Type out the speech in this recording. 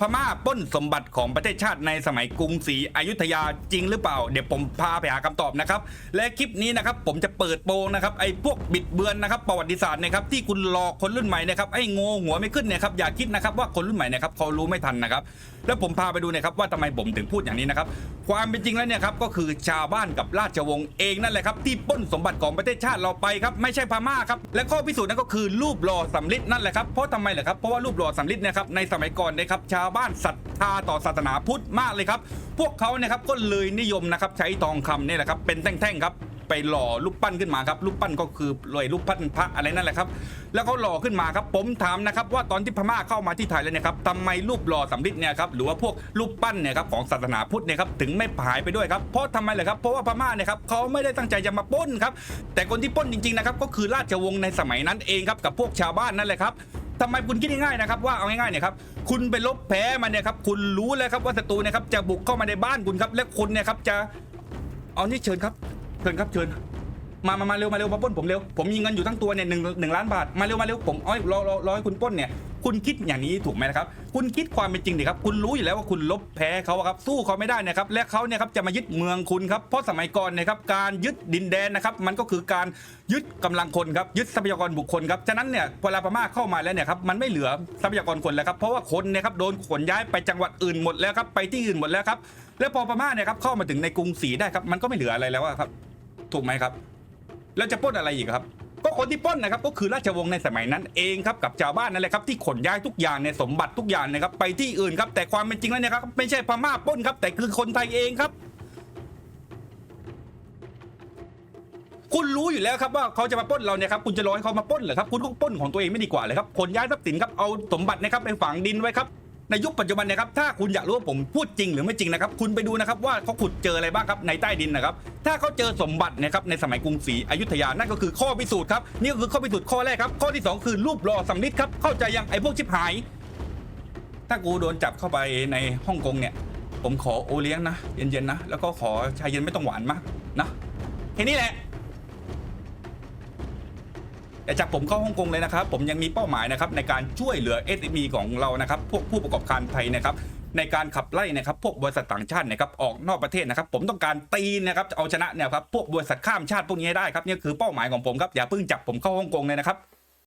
พม่าปล้นสมบัติของประเทศชาติในสมัยกรุงศรีอยุธยาจริงหรือเปล่า เดี๋ยวผมพาไปหาคำตอบนะครับ และคลิปนี้นะครับผมจะเปิดโปงนะครับไอ้พวกบิดเบือนนะครับประวัติศาสตร์นะครับที่คุณหลอกคนรุ่นใหม่นะครับไอ้โง่หัวไม่ขึ้นเนี่ยครับอย่าคิดนะครับว่าคนรุ่นใหม่นะครับเขารู้ไม่ทันนะครับแล้วผมพาไปดูนะครับว่าทำไมผมถึงพูดอย่างนี้นะครับความเป็นจริงแล้วเนี่ยครับก็คือชาวบ้านกับราชวงศ์เองนั่นแหละครับที่ป้นสมบัติของประเทศชาติเราไปครับไม่ใช่พม่าครับและข้อพิสูจน์นั่นก็คือรูปหล่อสำริดนั่นแหละครับเพราะทำไมเหรอครับเพราะว่ารูปหล่อสำริดนี่ยครับในสมัยก่อนนยครับชาวาวบ้านศรัทธาต่อศาสนาพุทธมากเลยครับ พวกเขาเนี่ยครับก็เลยนิยมนะครับใช้ทองคำเนี่ยแหละครับเป็นแท่งๆครับไปหล่อรูปปั้นขึ้นมาครับรูปปั้นก็คือรอยรูปปั้นพระอะไรนั่นแหละครับแล้วเขาหล่อขึ้นมาครับผมถามนะครับว่าตอนที่พม่าเข้ามาที่ไทยแล้วเนี่ยครับทำไมรูปหล่อสำริดเนี่ยครับหรือว่าพวกรูปปั้นเนี่ยครับของศาสนาพุทธเนี่ยครับถึงไม่หายไปด้วยครับเพราะทำไมเหรอครับเพราะว่าพม่าเนี่ยครับเขาไม่ได้ตั้งใจจะมาป้นครับแต่คนที่ป้นจริงๆนะครับก็คือราชวงศ์ในสมัยนั้นเองครับกับพวกชาวบ้านนั่นแหละครับ ทำไมคุณคิดง่ายๆนะครับว่าเอาง่ายๆเนี่ยครับคุณไปลบแพ้มันเนี่ยครับคุณรู้แล้วครับว่าศัตรูเนะครับจะบุกเข้ามาในบ้านคุณครับและคุณเนี่ยครับจะเอานี่เชิญครับเชิญครับเชิญมามามาเร็วมาเร็วมาป้นผมเร็วผมมีเงินอยู่ทั้งตัวเนี่ยหนึ่งหนึ่งล้านบาทมาเร็วมาเร็วผมอ้อยรอรอรอให้คุณป้นเนี่ย คุณคิดอย่างนี้ถูกไหมนะครับ คุณคิดความเป็นจริงดิครับ คุณรู้อยู่แล้วว่าคุณลบแพ้เขาอะครับ สู้เขาไม่ได้นะครับ และเขาเนี่ยครับจะมายึดเมืองคุณครับ เพราะสมัยก่อนนะครับ การยึดดินแดนนะครับ มันก็คือการยึดกำลังคนครับ ยึดทรัพยากรบุคคลครับ ฉะนั้นเนี่ยเวลาพม่าเข้ามาแล้วเนี่ยครับ มันไม่เหลือทรัพยากรคนแล้วครับ เพราะว่าคนเนี่ยครับโดนขนย้ายไปจังหวัดอื่นหมดแล้วครับ ไปที่อื่นหมดแล้วครับ แล้วพอพม่าเนี่ยครับเข้ามาถึงในกรุงศรีได้ครับ มันก็ไม่เหลืออะไรแล้วครับ ถูกไหมครับ แล้วจะปล้นอะไรอีกครับ คนที่ปล้นนะครับก็คือราชวงศ์ในสมัยนั้นเองครับกับชาวบ้านนั่นแหละครับที่ขนย้ายทุกอย่างในยสมบัติทุกอย่างนะครับไปที่อื่นครับแต่ความเป็นจริงแล้วเนี่ยครับไม่ใช่พม่าปล้นครับแต่คือคนไทยเองครับ คุณรู้อยู่แล้วครับว่าเขาจะมาปล้นเราเนี่ยครับคุณจะรอให้เขามาปล้นเหรอครับคุณก็ปล้นของตัวเองไม่ดีกว่าเลยครับขนย้ายทรัพย์สินครับเอาสมบัตินะครับไปฝังดินไว้ครับ ในยุคปัจจุบันนะครับถ้าคุณอยากรู้ว่าผมพูดจริงหรือไม่จริงนะครับคุณไปดูนะครับว่าเขาขุดเจออะไรบ้างครับในใต้ดินนะครับถ้าเขาเจอสมบัตินะครับในสมัยกรุงศรีอยุธยานั่นก็คือข้อพิสูจน์ครับนี่ก็คือข้อพิสูจน์ข้อแรกครับข้อที่สองคือรูปหล่อสำลิดครับเข้าใจยังไอ้พวกชิบหาย ถ้ากูโดนจับเข้าไปในฮ่องกงเนี่ย ผมขอโอเลี้ยงนะเย็นๆนะแล้วก็ขอชายเย็นไม่ต้องหวานมากนะแค่นี้แหละ แต่จากผมเข้าฮ่องกงเลยนะครับ ผมยังมีเป้าหมายนะครับในการช่วยเหลือ SME ของเรานะครับ พวกผู้ประกอบการไทยนะครับในการขับไล่นะครับพวกบริษัทต่างชาตินะครับออกนอกประเทศนะครับผมต้องการตีนะครับเอาชนะเนี่ยครับพวกบริษัทข้ามชาติพวกนี้ให้ได้ครับนี่คือเป้าหมายของผมครับอย่าเพิ่งจับผมเข้าฮ่องกงเลยนะครับ